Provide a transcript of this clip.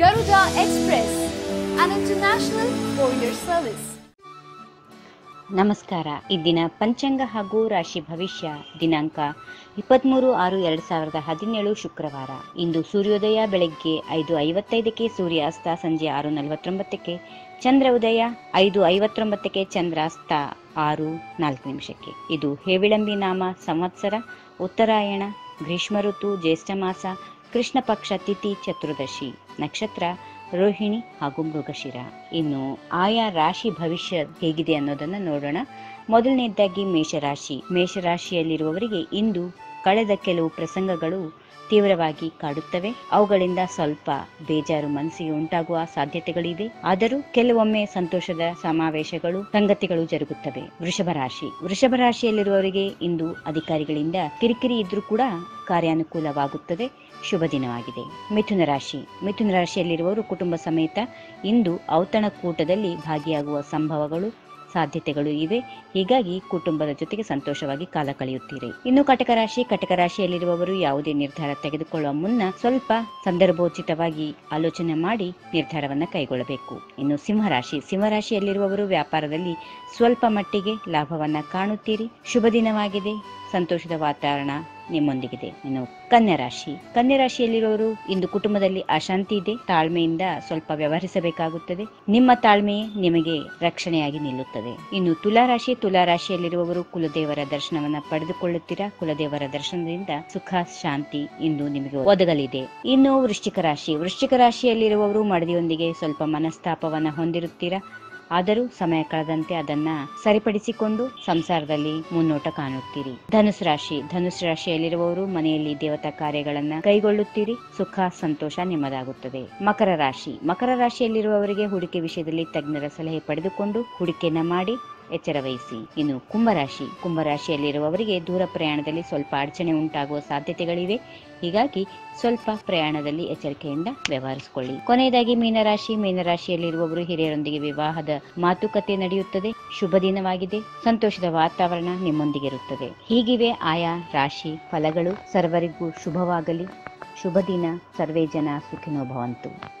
Garuda Express, an international courier service. ನಮಸ್ಕಾರ. ಇಂದಿನ ಪಂಚಾಂಗ ಹಾಗೂ ರಾಶಿ ಭವಿಷ್ಯ ದಿನಾಂಕ ಇಪ್ಪತ್ತ್ಮೂರು ಆರು ಎರಡು ಸಾವಿರದ ಹದಿನೇಳು ಶುಕ್ರವಾರ. ಇಂದು ಸೂರ್ಯೋದಯ ಬೆಳಗ್ಗೆ ಐದು ಐವತ್ತೈದಕ್ಕೆ ಸೂರ್ಯಾಸ್ತ ಸಂಜೆ ಆರು ನಲವತ್ತೊಂಬತ್ತಕ್ಕೆ ಚಂದ್ರ ಉದಯ ಐದು ಐವತ್ತೊಂಬತ್ತಕ್ಕೆ ಚಂದ್ರಾಸ್ತ ಆರು ನಾಲ್ಕು ನಿಮಿಷಕ್ಕೆ. ಇದು ಹೇವಿಳಂಬಿ ನಾಮ ಸಂವತ್ಸರ ಉತ್ತರಾಯಣ ಗ್ರೀಷ್ಮ ಋತು, ಜ್ಯೇಷ್ಠ ಮಾಸ, ಕೃಷ್ಣ ಪಕ್ಷ, ತಿಥಿ, ಚತುರ್ದಶಿ, ನಕ್ಷತ್ರ, ರೋಹಿಣಿ ಹಾಗೂ ಮೃಗಶಿರ. ಇನ್ನು ಆಯಾ ರಾಶಿ ಭವಿಷ್ಯ ಹೇಗಿದೆ ಅನ್ನೋದನ್ನ ನೋಡೋಣ. ಮೊದಲನೇದಾಗಿ ಮೇಷರಾಶಿ. ಮೇಷರಾಶಿಯಲ್ಲಿರುವವರಿಗೆ ಇಂದು ಕಳೆದ ಕೆಲವು ಪ್ರಸಂಗಗಳು ತೀವ್ರವಾಗಿ ಕಾಡುತ್ತವೆ. ಅವುಗಳಿಂದ ಸ್ವಲ್ಪ ಬೇಜಾರು ಮನಸ್ಸಿಗೆ ಉಂಟಾಗುವ ಸಾಧ್ಯತೆಗಳಿವೆ. ಆದರೂ ಕೆಲವೊಮ್ಮೆ ಸಂತೋಷದ ಸಮಾವೇಶಗಳು, ಸಂಗತಿಗಳು ಜರುಗುತ್ತವೆ. ವೃಷಭ ರಾಶಿ. ವೃಷಭ ರಾಶಿಯಲ್ಲಿರುವವರಿಗೆ ಇಂದು ಅಧಿಕಾರಿಗಳಿಂದ ಕಿರಿಕಿರಿ ಇದ್ರೂ ಕೂಡ ಕಾರ್ಯಾನುಕೂಲವಾಗುತ್ತದೆ. ಶುಭ ದಿನವಾಗಿದೆ. ಮಿಥುನ ರಾಶಿ. ಮಿಥುನ ರಾಶಿಯಲ್ಲಿರುವವರು ಕುಟುಂಬ ಸಮೇತ ಇಂದು ಔತಣಕೂಟದಲ್ಲಿ ಭಾಗಿಯಾಗುವ ಸಂಭವಗಳು ಸಾಧ್ಯತೆಗಳು ಇವೆ. ಹೀಗಾಗಿ ಕುಟುಂಬದ ಜೊತೆಗೆ ಸಂತೋಷವಾಗಿ ಕಾಲ ಕಳೆಯುತ್ತೀರಿ. ಇನ್ನು ಕಟಕ ರಾಶಿ, ಕಟಕ ರಾಶಿಯಲ್ಲಿರುವವರು ಯಾವುದೇ ನಿರ್ಧಾರ ತೆಗೆದುಕೊಳ್ಳುವ ಮುನ್ನ ಸ್ವಲ್ಪ ಸಂದರ್ಭೋಚಿತವಾಗಿ ಆಲೋಚನೆ ಮಾಡಿ ನಿರ್ಧಾರವನ್ನು ಕೈಗೊಳ್ಳಬೇಕು. ಇನ್ನು ಸಿಂಹರಾಶಿ, ಸಿಂಹರಾಶಿಯಲ್ಲಿರುವವರು ವ್ಯಾಪಾರದಲ್ಲಿ ಸ್ವಲ್ಪ ಮಟ್ಟಿಗೆ ಲಾಭವನ್ನ ಕಾಣುತ್ತೀರಿ. ಶುಭ ದಿನವಾಗಿದೆ. ಸಂತೋಷದ ವಾತಾವರಣ ನಿಮ್ಮೊಂದಿಗಿದೆ. ಇನ್ನು ಕನ್ಯಾ ರಾಶಿ. ಕನ್ಯಾ ಇಂದು ಕುಟುಂಬದಲ್ಲಿ ಅಶಾಂತಿ ಇದೆ. ತಾಳ್ಮೆಯಿಂದ ಸ್ವಲ್ಪ ವ್ಯವಹರಿಸಬೇಕಾಗುತ್ತದೆ. ನಿಮ್ಮ ತಾಳ್ಮೆಯೇ ನಿಮಗೆ ರಕ್ಷಣೆಯಾಗಿ ನಿಲ್ಲುತ್ತದೆ. ಇನ್ನು ತುಲಾ ರಾಶಿ, ತುಲಾ ಕುಲದೇವರ ದರ್ಶನವನ್ನ ಪಡೆದುಕೊಳ್ಳುತ್ತೀರಾ? ಕುಲದೇವರ ದರ್ಶನದಿಂದ ಸುಖ, ಶಾಂತಿ ಇಂದು ನಿಮಗೆ ಒದಗಲಿದೆ. ಇನ್ನು ವೃಶ್ಚಿಕ ರಾಶಿ. ವೃಶ್ಚಿಕ ರಾಶಿಯಲ್ಲಿರುವವರು ಮಡದಿಯೊಂದಿಗೆ ಸ್ವಲ್ಪ ಮನಸ್ತಾಪವನ್ನ ಹೊಂದಿರುತ್ತೀರಾ? ಆದರೂ ಸಮಯ ಕಳೆದಂತೆ ಅದನ್ನ ಸರಿಪಡಿಸಿಕೊಂಡು ಸಂಸಾರದಲ್ಲಿ ಮುನ್ನೋಟ ಕಾಣುತ್ತೀರಿ. ಧನುಸ್ ರಾಶಿ, ಧನುಸ್ ರಾಶಿಯಲ್ಲಿರುವವರು ಮನೆಯಲ್ಲಿ ದೇವತಾ ಕಾರ್ಯಗಳನ್ನ ಕೈಗೊಳ್ಳುತ್ತೀರಿ. ಸುಖ, ಸಂತೋಷ ನಿಮ್ಮದಾಗುತ್ತದೆ. ಮಕರ ರಾಶಿ, ಮಕರ ರಾಶಿಯಲ್ಲಿರುವವರಿಗೆ ಹೂಡಿಕೆ ವಿಷಯದಲ್ಲಿ ತಜ್ಞರ ಸಲಹೆ ಪಡೆದುಕೊಂಡು ಹೂಡಿಕೆಯನ್ನ ಮಾಡಿ ಎಚ್ಚರ ವಹಿಸಿ ಇನ್ನು ಕುಂಭರಾಶಿ. ಕುಂಭರಾಶಿಯಲ್ಲಿರುವವರಿಗೆ ದೂರ ಪ್ರಯಾಣದಲ್ಲಿ ಸ್ವಲ್ಪ ಅಡಚಣೆ ಉಂಟಾಗುವ ಸಾಧ್ಯತೆಗಳಿವೆ. ಹೀಗಾಗಿ ಸ್ವಲ್ಪ ಪ್ರಯಾಣದಲ್ಲಿ ಎಚ್ಚರಿಕೆಯಿಂದ ವ್ಯವಹರಿಸಿಕೊಳ್ಳಿ. ಕೊನೆಯದಾಗಿ ಮೀನರಾಶಿ. ಮೀನರಾಶಿಯಲ್ಲಿರುವವರು ಹಿರಿಯರೊಂದಿಗೆ ವಿವಾಹದ ಮಾತುಕತೆ ನಡೆಯುತ್ತದೆ. ಶುಭ ದಿನವಾಗಿದೆ. ಸಂತೋಷದ ವಾತಾವರಣ ನಿಮ್ಮೊಂದಿಗೆ ಇರುತ್ತದೆ. ಹೀಗಿವೆ ಆಯಾ ರಾಶಿ ಫಲಗಳು. ಸರ್ವರಿಗೂ ಶುಭವಾಗಲಿ. ಶುಭ ದಿನ. ಸರ್ವೇ ಜನ ಸುಖಿನೋ ಭವಂತು.